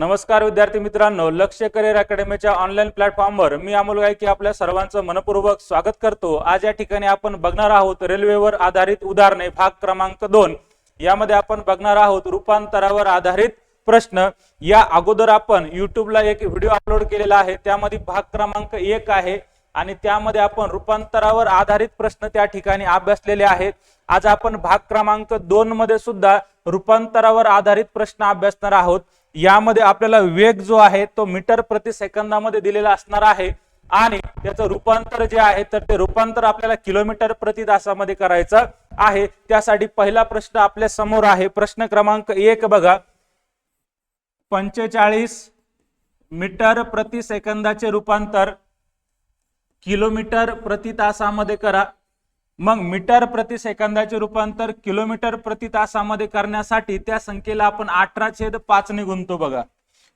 नमस्कार विद्यार्थी मित्रांनो लक्ष्य करिअर अकॅडमीच्या ऑनलाईन प्लॅटफॉर्मवर मी अमोल गायकी आपल्या सर्वांचं मनपूर्वक स्वागत करतो. आज या ठिकाणी आपण बघणार आहोत रेल्वेवर आधारित उदाहरणे भाग क्रमांक दोन. यामध्ये आपण बघणार आहोत रूपांतरावर आधारित प्रश्न. या अगोदर आपण युट्यूबला एक व्हिडिओ अपलोड केलेला आहे त्यामध्ये भाग क्रमांक एक आहे आणि त्यामध्ये आपण रूपांतरावर आधारित प्रश्न त्या ठिकाणी अभ्यासलेले आहेत. आज आपण भाग क्रमांक दोन मध्ये सुद्धा रूपांतरावर आधारित प्रश्न अभ्यासणार आहोत. यामध्ये आपल्याला वेग जो आहे तो मीटर प्रति सेकंदामध्ये दिलेला असणार आहे. आणि त्याचं रूपांतर जे आहे तर ते रूपांतर आपल्याला किलोमीटर प्रति तासामध्ये करायचं आहे. त्यासाठी पहिला प्रश्न आपल्यासमोर आहे. प्रश्न क्रमांक एक बघा. पंचेचाळीस मीटर प्रति सेकंदाचे रूपांतर किलोमीटर प्रति तासामध्ये करा. मग मीटर प्रति सेकंदाचे रूपांतर किलोमीटर प्रति तासामध्ये करण्यासाठी त्या संख्येला आपण अठरा छेद पाचने गुणतो बघा.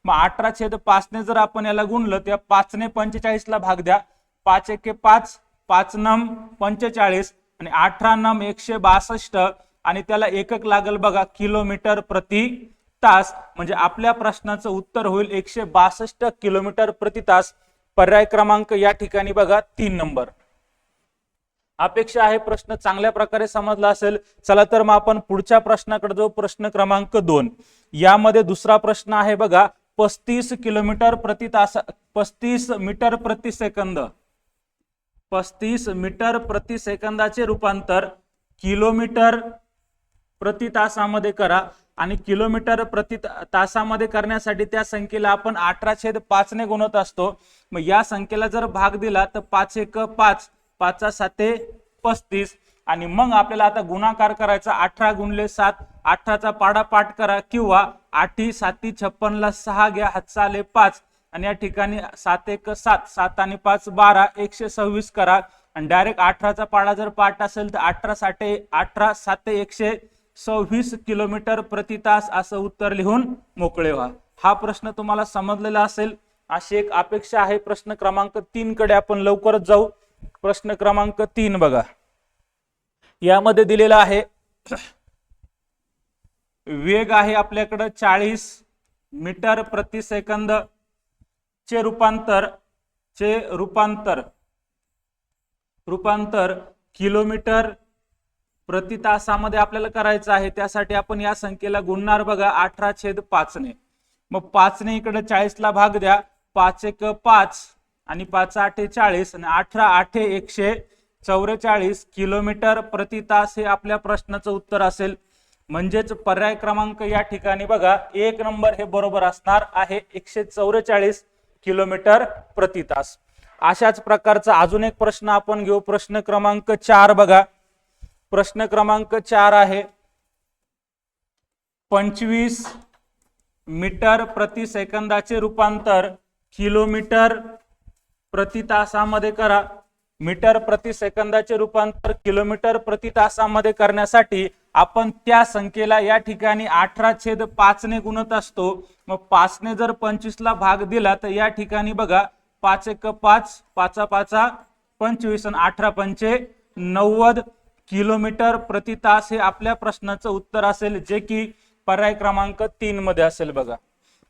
मग अठरा छेद पाचने जर आपण याला गुणलं त्या पाचने पंचेचाळीस ला भाग द्या. पाच एके पाच पाच नम पंचेचाळीस आणि अठरा नम एकशे बासष्ट आणि त्याला एकक लागल बघा किलोमीटर प्रति तास. म्हणजे आपल्या प्रश्नाचं उत्तर होईल एकशे बासष्ट किलोमीटर प्रति तास. पर्याय क्रमांक या ठिकाणी बघा तीन नंबर. अपेक्षा आहे प्रश्न चांगल्या प्रकारे समजला असेल चला तर मग आपण पुढच्या प्रश्नाकडे जाऊ. प्रश्न क्रमांक दोन. यामध्ये दुसरा प्रश्न आहे बघा पस्तीस किलोमीटर प्रति तास पस्तीस मीटर प्रति सेकंद. पस्तीस मीटर प्रति सेकंदाचे रूपांतर किलोमीटर प्रति तासामध्ये करा आणि किलोमीटर प्रति तासामध्ये करण्यासाठी त्या संख्येला आपण अठरा छेद पाचने गुणत असतो. मग या संख्येला जर भाग दिला तर पाच एक पाच. पाचा साते पस्तीस. आणि मग आपल्याला आता गुणाकार करायचा अठरा गुणले सात अठराचा पाडा पाठ करा किंवा आठी साती छप्पनला सहा घ्या हातचा पाच. आणि या ठिकाणी सात एक सात सात आणि पाच बारा एकशे सव्वीस करा. आणि डायरेक्ट अठराचा पाडा जर पाठ असेल तर अठरा साठे अठरा साते एकशे सव्वीस किलोमीटर प्रति तास असं उत्तर लिहून मोकळे व्हा. हा प्रश्न तुम्हाला समजलेला असेल. अशी एक अपेक्षा आहे. प्रश्न क्रमांक तीन कडे आपण लवकरच जाऊ. प्रश्न क्रमांक तीन बघा. यामध्ये दिलेला आहे वेग आहे आपल्याकडं चाळीस मीटर प्रति सेकंद चे रूपांतर चे रूपांतर रूपांतर किलोमीटर प्रति तासामध्ये आपल्याला करायचं आहे. त्यासाठी आपण या संख्येला गुणणार बघा अठरा छेद पाचने. मग पाचने इकडे चाळीसला भाग द्या पाच एक पाच. आणि पाच आठे चाळीस आणि अठरा आठे एकशे चौवेचाळीस किलोमीटर प्रति तास हे आपल्या प्रश्नाचं उत्तर असेल. म्हणजेच पर्याय क्रमांक या ठिकाणी बघा एक नंबर हे बरोबर असणार आहे एकशे चौवेचाळीस किलोमीटर प्रति तास. अशाच प्रकारचा अजून एक प्रश्न आपण घेऊ. प्रश्न क्रमांक चार बघा. प्रश्न क्रमांक चार आहे पंचवीस मीटर प्रति सेकंदाचे रूपांतर किलोमीटर प्रति तासामध्ये करा. मीटर प्रति सेकंदाचे रूपांतर किलोमीटर प्रति तासामध्ये करण्यासाठी आपण त्या संख्येला या ठिकाणी अठरा छेद पाचने गुणत असतो. मग पाचने जर पंचवीसला भाग दिला तर या ठिकाणी बघा पाच एक पाच पाचा पाचा पंचवीस आणि अठरा पंचे नव्वद किलोमीटर प्रति तास हे आपल्या प्रश्नाचं उत्तर असेल जे की पर्याय क्रमांक तीन मध्ये असेल बघा.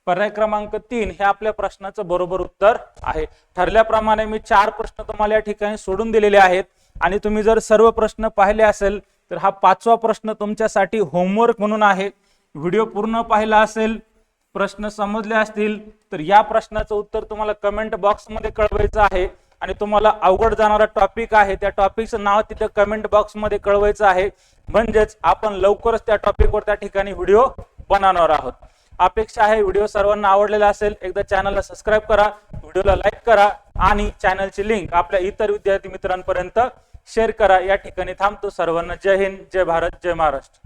पर्याय क्रमांक तीन हे आपल्या प्रश्नाचं बरोबर उत्तर आहे. ठरल्याप्रमाणे मी चार प्रश्न तुम्हाला या ठिकाणी सोडून दिलेले आहेत. आणि तुम्ही जर सर्व प्रश्न पाहिले असेल तर हा पाचवा प्रश्न तुमच्यासाठी होमवर्क म्हणून आहे. व्हिडिओ पूर्ण पाहिला असेल प्रश्न समजले असतील तर या प्रश्नाचं उत्तर तुम्हाला कमेंट बॉक्समध्ये कळवायचं आहे. आणि तुम्हाला अवघड जाणारा टॉपिक आहे त्या टॉपिकचं नाव तिथं कमेंट बॉक्समध्ये कळवायचं आहे. म्हणजेच आपण लवकरच त्या टॉपिकवर त्या ठिकाणी व्हिडिओ बनवणार आहोत. अपेक्षा आहे. व्हिडिओ सर्वांना आवडलेला असेल एकदा चॅनलला सबस्क्राईब करा व्हिडिओला लाईक करा आणि चॅनलची लिंक आपल्या इतर विद्यार्थी मित्रांपर्यंत शेअर करा. या ठिकाणी थांबतो सर्वांना. जय हिंद जय भारत जय महाराष्ट्र.